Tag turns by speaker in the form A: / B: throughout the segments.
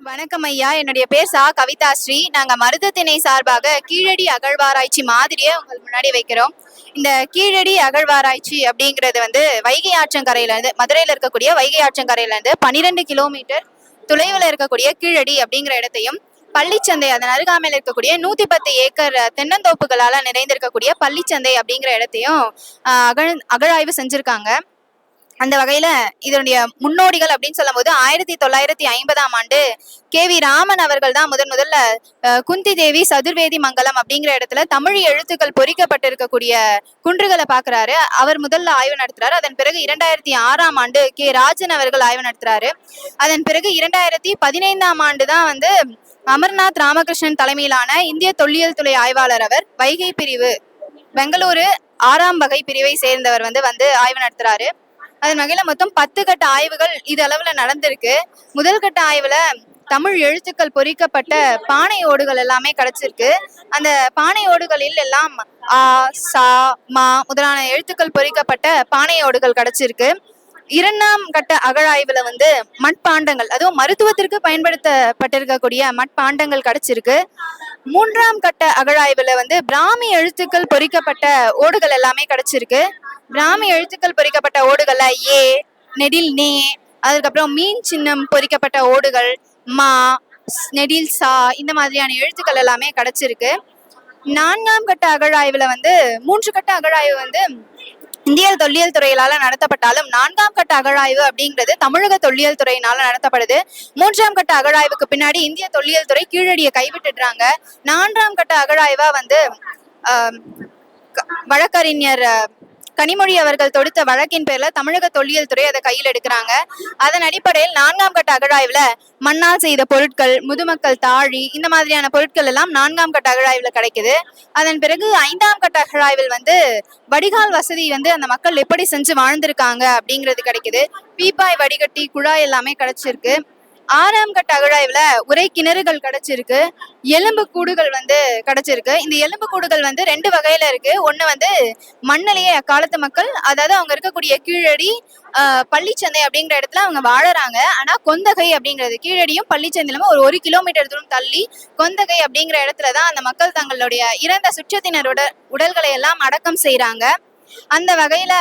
A: வணக்கம் ஐயா. என்னுடைய பேர் சா. கவிதா ஸ்ரீ. நாங்க மருதத்திணை சார்பாக கீழடி அகழ்வாராய்ச்சி மாதிரியே உங்கள் முன்னாடி வைக்கிறோம். இந்த கீழடி அகழ்வாராய்ச்சி அப்படிங்கிறது வந்து வைகை ஆற்றங்கரையில இருந்து மதுரையில இருக்கக்கூடிய வைகை ஆற்றங்கரையில இருந்து பன்னிரெண்டு கிலோமீட்டர் தொலைவில் இருக்கக்கூடிய கீழடி அப்படிங்கிற இடத்தையும் பள்ளிச்சந்தை அதன் அருகாமையில் இருக்கக்கூடிய நூத்தி பத்து ஏக்கர் தென்னந்தோப்புகளால நிறைந்திருக்கக்கூடிய பள்ளிச்சந்தை அப்படிங்கிற இடத்தையும் அகழ் அகழாய்வு செஞ்சிருக்காங்க. அந்த வகையில இதனுடைய முன்னோடிகள் அப்படின்னு சொல்லும்போது ஆயிரத்தி தொள்ளாயிரத்தி ஐம்பதாம் ஆண்டு கே வி ராமன் அவர்கள் தான் முதன் முதல்ல குந்தி தேவி சதுர்வேதி மங்கலம் அப்படிங்கிற இடத்துல தமிழ் எழுத்துக்கள் பொறிக்கப்பட்டிருக்கக்கூடிய குன்றுகளை பார்க்கறாரு. அவர் முதல்ல ஆய்வு நடத்துறாரு. அதன் பிறகு இரண்டாயிரத்தி ஆறாம் ஆண்டு கே ராஜன் அவர்கள் ஆய்வு நடத்துறாரு. அதன் பிறகு இரண்டாயிரத்தி பதினைந்தாம் ஆண்டு தான் வந்து அமர்நாத் ராமகிருஷ்ணன் தலைமையிலான இந்திய தொல்லியல் துறை ஆய்வாளர் அவர் வைகை பிரிவு பெங்களூரு ஆறாம் வகை பிரிவை சேர்ந்தவர் வந்து வந்து ஆய்வு நடத்துறாரு. அதன் வகையில மொத்தம் பத்து கட்ட ஆய்வுகள் இது அளவுல நடந்திருக்கு. முதல் கட்ட ஆய்வுல தமிழ் எழுத்துக்கள் பொறிக்கப்பட்ட பானை ஓடுகள் எல்லாமே கிடைச்சிருக்கு. அந்த பானை ஓடுகளில் எல்லாம் ஆ சா மா முதலான எழுத்துக்கள் பொறிக்கப்பட்ட பானை ஓடுகள் கிடைச்சிருக்கு. இரண்டாம் கட்ட அகழாய்வுல வந்து மட்பாண்டங்கள் அதுவும் மருத்துவத்திற்கு பயன்படுத்தப்பட்டிருக்கக்கூடிய மட்பாண்டங்கள் கிடைச்சிருக்கு. மூன்றாம் கட்ட அகழாய்வுல வந்து பிராமி எழுத்துக்கள் பொறிக்கப்பட்ட ஓடுகள் எல்லாமே கிடைச்சிருக்கு. பிராமி எழுத்துக்கள் பொறிக்கப்பட்ட ஓடுகள்ல ஏ நெடில் நே அதுக்கப்புறம் மீன் சின்னம் பொறிக்கப்பட்ட ஓடுகள் மா ஸ், நெடில் சா இந்த மாதிரியான எழுத்துக்கள் எல்லாமே கிடைச்சிருக்கு. நான்காம் கட்ட அகழாய்வுல வந்து மூன்று கட்ட அகழாய்வு வந்து இந்திய தொல்லியல் துறையினால நடத்தப்பட்டாலும் நான்காம் கட்ட அகழாய்வு அப்படிங்கிறது தமிழக தொல்லியல் துறையினால நடத்தப்படுது. மூன்றாம் கட்ட அகழாய்வுக்கு பின்னாடி இந்திய தொல்லியல் துறை கீழடியை கைவிட்டுடுறாங்க. நான்காம் கட்ட அகழாய்வா வந்து க- வழக்கறிஞர் கனிமொழி அவர்கள் தொடுத்த வழக்கின் பேர்ல தமிழக தொல்லியல் துறை அதை கையில் எடுக்கிறாங்க. அதன் அடிப்படையில் நான்காம் கட்ட அகழாய்வுல மண்ணால் செய்த பொருட்கள் முதுமக்கள் தாழி இந்த மாதிரியான பொருட்கள் எல்லாம் நான்காம் கட்ட அகழாய்வுல கிடைக்குது. அதன் பிறகு ஐந்தாம் கட்ட அகழாய்வில் வந்து வடிகால் வசதி வந்து அந்த மக்கள் எப்படி செஞ்சு வாழ்ந்திருக்காங்க அப்படிங்கிறது கிடைக்குது. பீப்பாய் வடிகட்டி குழாய் எல்லாமே கிடைச்சிருக்கு. ஆறாம் கட்ட அகழாய்வுல உரை கிணறுகள் கிடைச்சிருக்கு. எலும்பு கூடுகள் வந்து கிடைச்சிருக்கு. இந்த எலும்பு கூடுகள் வந்து ரெண்டு வகையில இருக்கு. ஒண்ணு வந்து மண்ணிலேயே அக்காலத்து மக்கள் அதாவது அவங்க இருக்கக்கூடிய கீழடி பள்ளிச்சந்தை அப்படிங்கிற இடத்துல அவங்க வாழறாங்க. ஆனா கொந்தகை அப்படிங்கிறது கீழடியும் பள்ளிச்சந்தையிலும் ஒரு ஒரு கிலோமீட்டர் தூரம் தள்ளி கொந்தகை அப்படிங்கிற இடத்துல தான் அந்த மக்கள் தங்களுடைய இறந்த சுற்றத்தினரோட உடல்களை எல்லாம் அடக்கம் செய்யறாங்க அந்த வகையில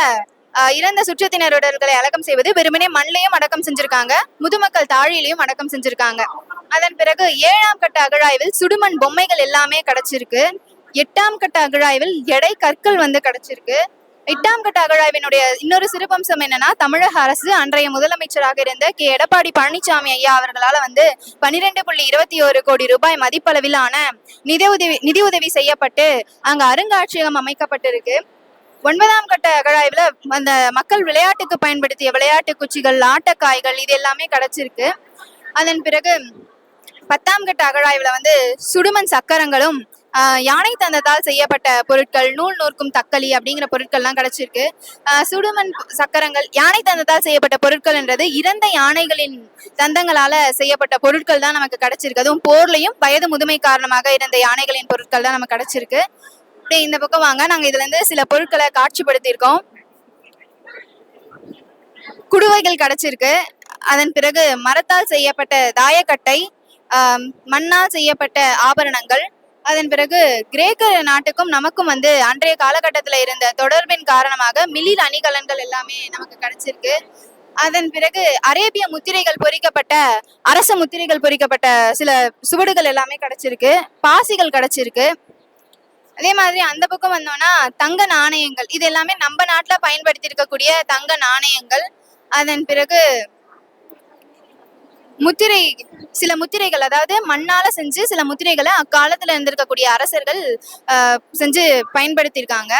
A: இறந்த சுற்றத்தினர் உடல்களை அடக்கம் செய்வது வெறுமனே மண்ணிலையும் அடக்கம் செஞ்சிருக்காங்க முதுமக்கள் தாழிலையும் அடக்கம் செஞ்சிருக்காங்க. அதன் பிறகு ஏழாம் கட்ட அகழாய்வில் சுடுமண் பொம்மைகள் எல்லாமே கிடைச்சிருக்கு. எட்டாம் கட்ட அகழாய்வில் எடை கற்கள் வந்து கிடைச்சிருக்கு. எட்டாம் கட்ட அகழாய்வினுடைய இன்னொரு சிறப்பம்சம் என்னன்னா தமிழக அரசு அன்றைய முதலமைச்சராக இருந்த கே. எடப்பாடி பழனிசாமி ஐயா அவர்களால வந்து பன்னிரெண்டு புள்ளி இருபத்தி ஒரு கோடி ரூபாய் மதிப்பளவிலான நிதி உதவி நிதியுதவி செய்யப்பட்டு அங்க அருங்காட்சியகம் அமைக்கப்பட்டிருக்கு. ஒன்பதாம் கட்ட அகழாய்வுல அந்த மக்கள் விளையாட்டுக்கு பயன்படுத்திய விளையாட்டு குச்சிகள் ஆட்டக்காய்கள் இது எல்லாமே கிடைச்சிருக்கு. அதன் பிறகு பத்தாம் கட்ட அகழாய்வுல வந்து சுடுமண் சக்கரங்களும் யானை தந்தத்தால் செய்யப்பட்ட பொருட்கள் நூல் நூற்கும் தக்களி அப்படிங்கிற பொருட்கள்லாம் கிடைச்சிருக்கு. சுடுமண் சக்கரங்கள் யானை தந்தத்தால் செய்யப்பட்ட பொருட்கள் என்றது இறந்த யானைகளின் தந்தங்களால செய்யப்பட்ட பொருட்கள் தான் நமக்கு கிடைச்சிருக்கு. அதுவும் போர்லையும் வயது முதுமை காரணமாக இருந்த யானைகளின் பொருட்கள் தான் நமக்கு கிடைச்சிருக்கு. அப்படியே இந்த பக்கம் வாங்க. நாங்க இதுல இருந்து சில பொருட்களை காட்சிப்படுத்தியிருக்கோம். குடுவைகள் கிடைச்சிருக்கு. அதன் பிறகு மரத்தால் செய்யப்பட்ட தாயக்கட்டை மண்ணால் செய்யப்பட்ட ஆபரணங்கள் அதன் பிறகு கிரேக்க நாட்டுக்கும் நமக்கும் வந்து அன்றைய காலகட்டத்தில் இருந்த தொடர்பின் காரணமாக மில்லில் அணிகலன்கள் எல்லாமே நமக்கு கிடைச்சிருக்கு. அதன் பிறகு அரேபிய முத்திரைகள் பொறிக்கப்பட்ட அரச முத்திரைகள் பொறிக்கப்பட்ட சில சுவடுகள் எல்லாமே கிடைச்சிருக்கு. பாசிகள் கிடைச்சிருக்கு. அதே மாதிரி அந்த பக்கம் வந்தோம்னா தங்க நாணயங்கள். இது எல்லாமே நம்ம நாட்டில் பயன்படுத்தி இருக்கக்கூடிய தங்க நாணயங்கள். அதன் பிறகு முத்திரை சில முத்திரைகள் அதாவது மண்ணால செஞ்சு சில முத்திரைகளை அக்காலத்துல இருந்திருக்கக்கூடிய அரசர்கள் செஞ்சு பயன்படுத்தியிருக்காங்க.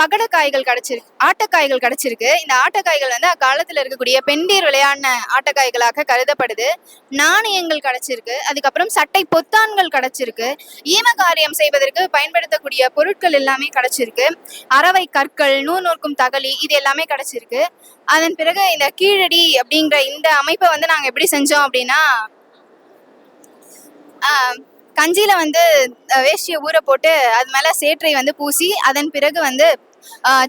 A: பகடக்காய்கள் கிடைச்சிருக்கு ஆட்டக்காய்கள் கிடைச்சிருக்கு. இந்த ஆட்டக்காய்கள் வந்து அக்காலத்தில் இருக்கக்கூடிய பெண்டீர் விளையாடின ஆட்டக்காய்களாக கருதப்படுது. நாணயங்கள் கிடைச்சிருக்கு. அதுக்கப்புறம் சட்டை பொத்தான்கள் கிடைச்சிருக்கு. ஈமகாரியம் செய்வதற்கு பயன்படுத்தக்கூடிய பொருட்கள் எல்லாமே கிடைச்சிருக்கு. அறவை கற்கள் நூல் நூற்கும் தகலி இது எல்லாமே கிடைச்சிருக்கு. அதன் பிறகு இந்த கீழடி அப்படிங்கிற இந்த அமைப்பை வந்து நாங்கள் எப்படி செஞ்சோம் அப்படின்னா கஞ்சியில வந்து வேஷ்டியை ஊற போட்டு அது மேல சேற்றை வந்து பூசி அதன் பிறகு வந்து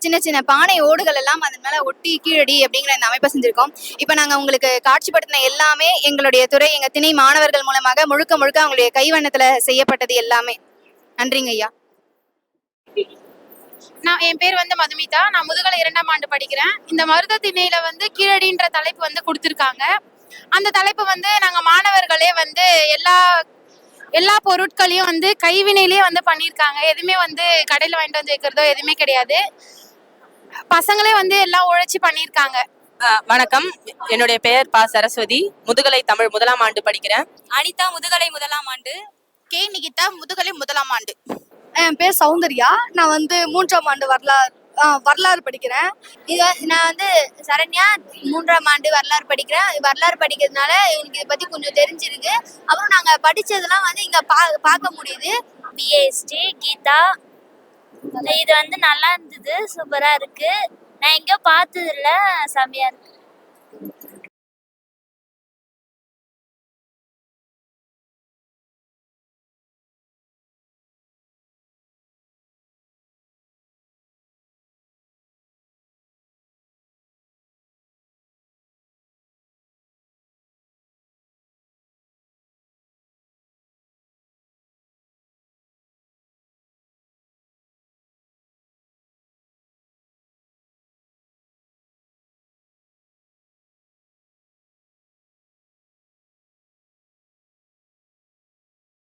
A: சின்ன சின்ன பானை ஓடுகள் எல்லாம் அதன் மேல ஒட்டி கீழடி அப்படிங்கிற இந்த அமைப்பை செஞ்சிருக்கோம். இப்போ நாங்க உங்களுக்கு காட்சிப்படுத்தின எல்லாமே எங்களுடைய துறை எங்க திணை மாணவர்கள் மூலமாக முழுக்க முழுக்க அவங்களுடைய கைவண்ணத்துல செய்யப்பட்டது எல்லாமே. நன்றிங்க ஐயா.
B: நான் என் பேர் வந்து மதுமிதா. நான் முதுகலை இரண்டாம் ஆண்டு படிக்கிறேன். இந்த மருத திணையில வந்து கீழடின்ற தலைப்பு வந்து கொடுத்துருக்காங்க. அந்த தலைப்பு வந்து நாங்கள் மாணவர்களே வந்து எல்லா எல்லா பொருட்களையும் வந்து கைவினையிலேயே வந்து பண்ணியிருக்காங்க. எதுவுமே வந்து கடையில் வாங்கிட்டு வந்து வைக்கிறதோ எதுவுமே கிடையாது. பசங்களே வந்து எல்லாம் உழைச்சி பண்ணியிருக்காங்க.
C: வணக்கம். என்னுடைய பெயர் பா. சரஸ்வதி. முதுகலை தமிழ் முதலாம் ஆண்டு படிக்கிறேன்.
D: அனிதா முதுகலை முதலாம் ஆண்டு.
A: கே. நிகிதா முதுகலை முதலாம் ஆண்டு.
E: என் பேர் சௌந்தர்யா. நான் வந்து மூன்றாம் ஆண்டு வரலாறு வரலாறு படிக்கிறேன்.
D: இது நான் வந்து சரண்யா மூன்றாம் ஆண்டு வரலாறு படிக்கிறேன். வரலாறு படிக்கிறதுனால எனக்கு இதை பத்தி கொஞ்சம் தெரிஞ்சிருக்கு. அப்புறம் நாங்க படிச்சதெல்லாம் வந்து இங்க பா பார்க்க முடியுது. பிஎஸ்டி கீதா. இது வந்து நல்லா இருந்தது. சூப்பரா இருக்கு. நான் எங்கேயோ பார்த்தது இல்ல செம்மையா இருக்கு